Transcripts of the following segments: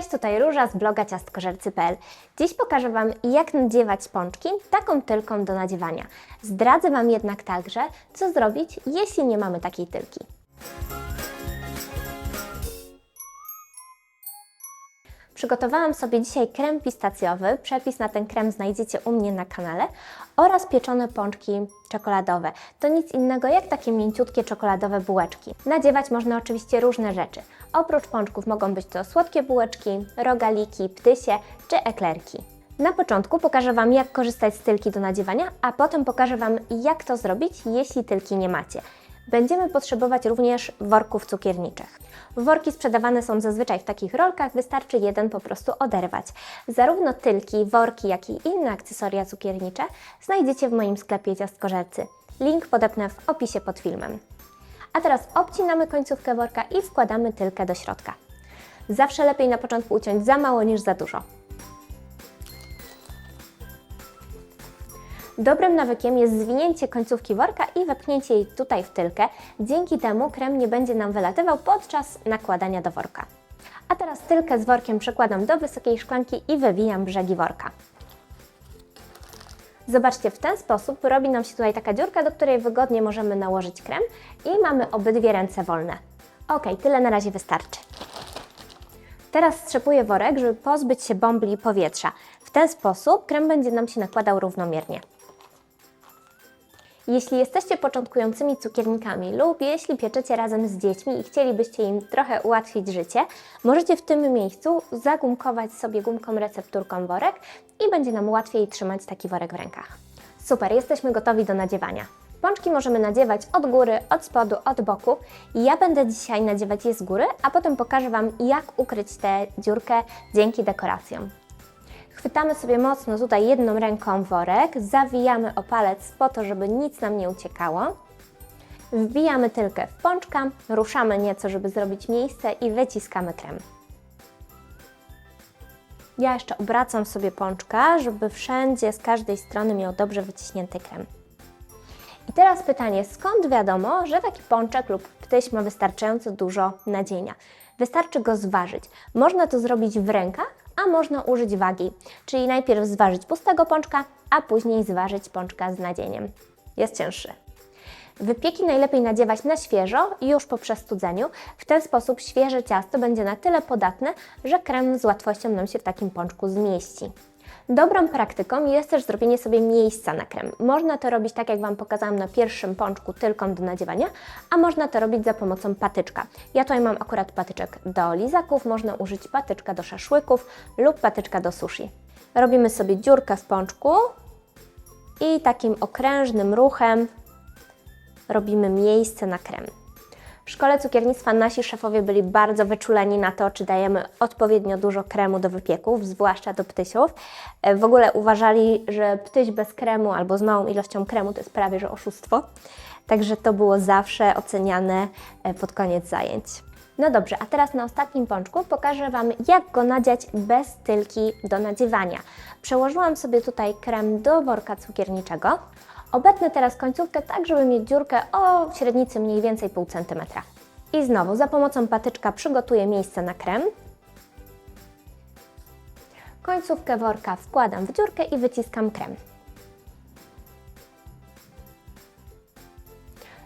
Cześć, tutaj Róża z bloga ciastkożercy.pl. Dziś pokażę Wam, jak nadziewać pączki taką tylką do nadziewania. Zdradzę Wam jednak także, co zrobić, jeśli nie mamy takiej tylki. Przygotowałam sobie dzisiaj krem pistacjowy. Przepis na ten krem znajdziecie u mnie na kanale oraz pieczone pączki czekoladowe. To nic innego jak takie mięciutkie czekoladowe bułeczki. Nadziewać można oczywiście różne rzeczy. Oprócz pączków mogą być to słodkie bułeczki, rogaliki, ptysie czy eklerki. Na początku pokażę Wam, jak korzystać z tylki do nadziewania, a potem pokażę Wam, jak to zrobić, jeśli tylki nie macie. Będziemy potrzebować również worków cukierniczych. Worki sprzedawane są zazwyczaj w takich rolkach, wystarczy jeden po prostu oderwać. Zarówno tylki, worki, jak i inne akcesoria cukiernicze znajdziecie w moim sklepie ciastkożercy. Link podepnę w opisie pod filmem. A teraz obcinamy końcówkę worka i wkładamy tylkę do środka. Zawsze lepiej na początku uciąć za mało niż za dużo. Dobrym nawykiem jest zwinięcie końcówki worka i wepchnięcie jej tutaj w tylkę. Dzięki temu krem nie będzie nam wylatywał podczas nakładania do worka. A teraz tylkę z workiem przekładam do wysokiej szklanki i wywijam brzegi worka. Zobaczcie, w ten sposób robi nam się tutaj taka dziurka, do której wygodnie możemy nałożyć krem i mamy obydwie ręce wolne. Ok, tyle na razie wystarczy. Teraz strzepuję worek, żeby pozbyć się bąbli powietrza. W ten sposób krem będzie nam się nakładał równomiernie. Jeśli jesteście początkującymi cukiernikami lub jeśli pieczecie razem z dziećmi i chcielibyście im trochę ułatwić życie, możecie w tym miejscu zagumkować sobie gumką recepturką worek i będzie nam łatwiej trzymać taki worek w rękach. Super, jesteśmy gotowi do nadziewania. Pączki możemy nadziewać od góry, od spodu, od boku. Ja będę dzisiaj nadziewać je z góry, a potem pokażę Wam, jak ukryć tę dziurkę dzięki dekoracjom. Chwytamy sobie mocno tutaj jedną ręką worek, zawijamy o palec po to, żeby nic nam nie uciekało. Wbijamy tylkę w pączka, ruszamy nieco, żeby zrobić miejsce i wyciskamy krem. Ja jeszcze obracam sobie pączka, żeby wszędzie z każdej strony miał dobrze wyciśnięty krem. I teraz pytanie, skąd wiadomo, że taki pączek lub ptyś ma wystarczająco dużo nadzienia? Wystarczy go zważyć. Można to zrobić w rękach, a można użyć wagi, czyli najpierw zważyć pustego pączka, a później zważyć pączka z nadzieniem. Jest cięższy. Wypieki najlepiej nadziewać na świeżo, już po przestudzeniu. W ten sposób świeże ciasto będzie na tyle podatne, że krem z łatwością nam się w takim pączku zmieści. Dobrą praktyką jest też zrobienie sobie miejsca na krem. Można to robić tak, jak Wam pokazałam na pierwszym pączku, tylką do nadziewania, a można to robić za pomocą patyczka. Ja tutaj mam akurat patyczek do lizaków, można użyć patyczka do szaszłyków lub patyczka do sushi. Robimy sobie dziurkę w pączku i takim okrężnym ruchem robimy miejsce na krem. W szkole cukiernictwa nasi szefowie byli bardzo wyczuleni na to, czy dajemy odpowiednio dużo kremu do wypieków, zwłaszcza do ptysiów. E, W ogóle uważali, że ptyś bez kremu albo z małą ilością kremu to jest prawie że oszustwo. Także to było zawsze oceniane e, pod koniec zajęć. No dobrze, a teraz na ostatnim pączku pokażę Wam, jak go nadziać bez tylki do nadziewania. Przełożyłam sobie tutaj krem do worka cukierniczego. Obetnę teraz końcówkę tak, żeby mieć dziurkę o średnicy mniej więcej pół centymetra. I znowu za pomocą patyczka przygotuję miejsce na krem. Końcówkę worka wkładam w dziurkę i wyciskam krem.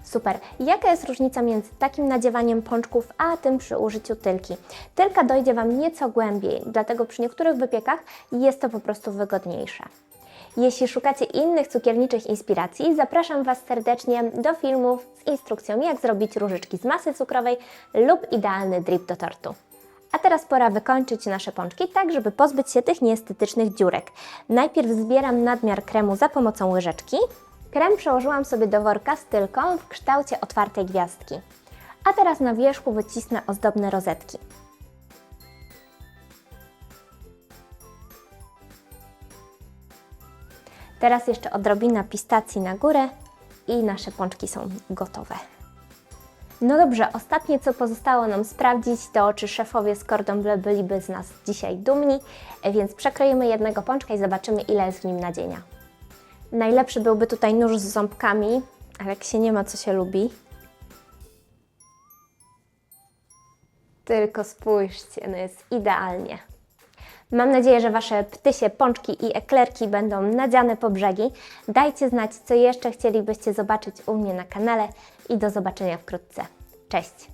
Super. Jaka jest różnica między takim nadziewaniem pączków, a tym przy użyciu tylki? Tylka dojdzie Wam nieco głębiej, dlatego przy niektórych wypiekach jest to po prostu wygodniejsze. Jeśli szukacie innych cukierniczych inspiracji, zapraszam Was serdecznie do filmów z instrukcją, jak zrobić różyczki z masy cukrowej lub idealny drip do tortu. A teraz pora wykończyć nasze pączki tak, żeby pozbyć się tych nieestetycznych dziurek. Najpierw zbieram nadmiar kremu za pomocą łyżeczki. Krem przełożyłam sobie do worka z tylką w kształcie otwartej gwiazdki. A teraz na wierzchu wycisnę ozdobne rozetki. Teraz jeszcze odrobina pistacji na górę i nasze pączki są gotowe. No dobrze, ostatnie co pozostało nam sprawdzić, to czy szefowie z Cordon Bleu byliby z nas dzisiaj dumni, więc przekroimy jednego pączka i zobaczymy ile jest w nim nadzienia. Najlepszy byłby tutaj nóż z ząbkami, ale jak się nie ma, co się lubi. Tylko spójrzcie, no jest idealnie. Mam nadzieję, że Wasze ptysie, pączki i eklerki będą nadziane po brzegi. Dajcie znać, co jeszcze chcielibyście zobaczyć u mnie na kanale i do zobaczenia wkrótce. Cześć!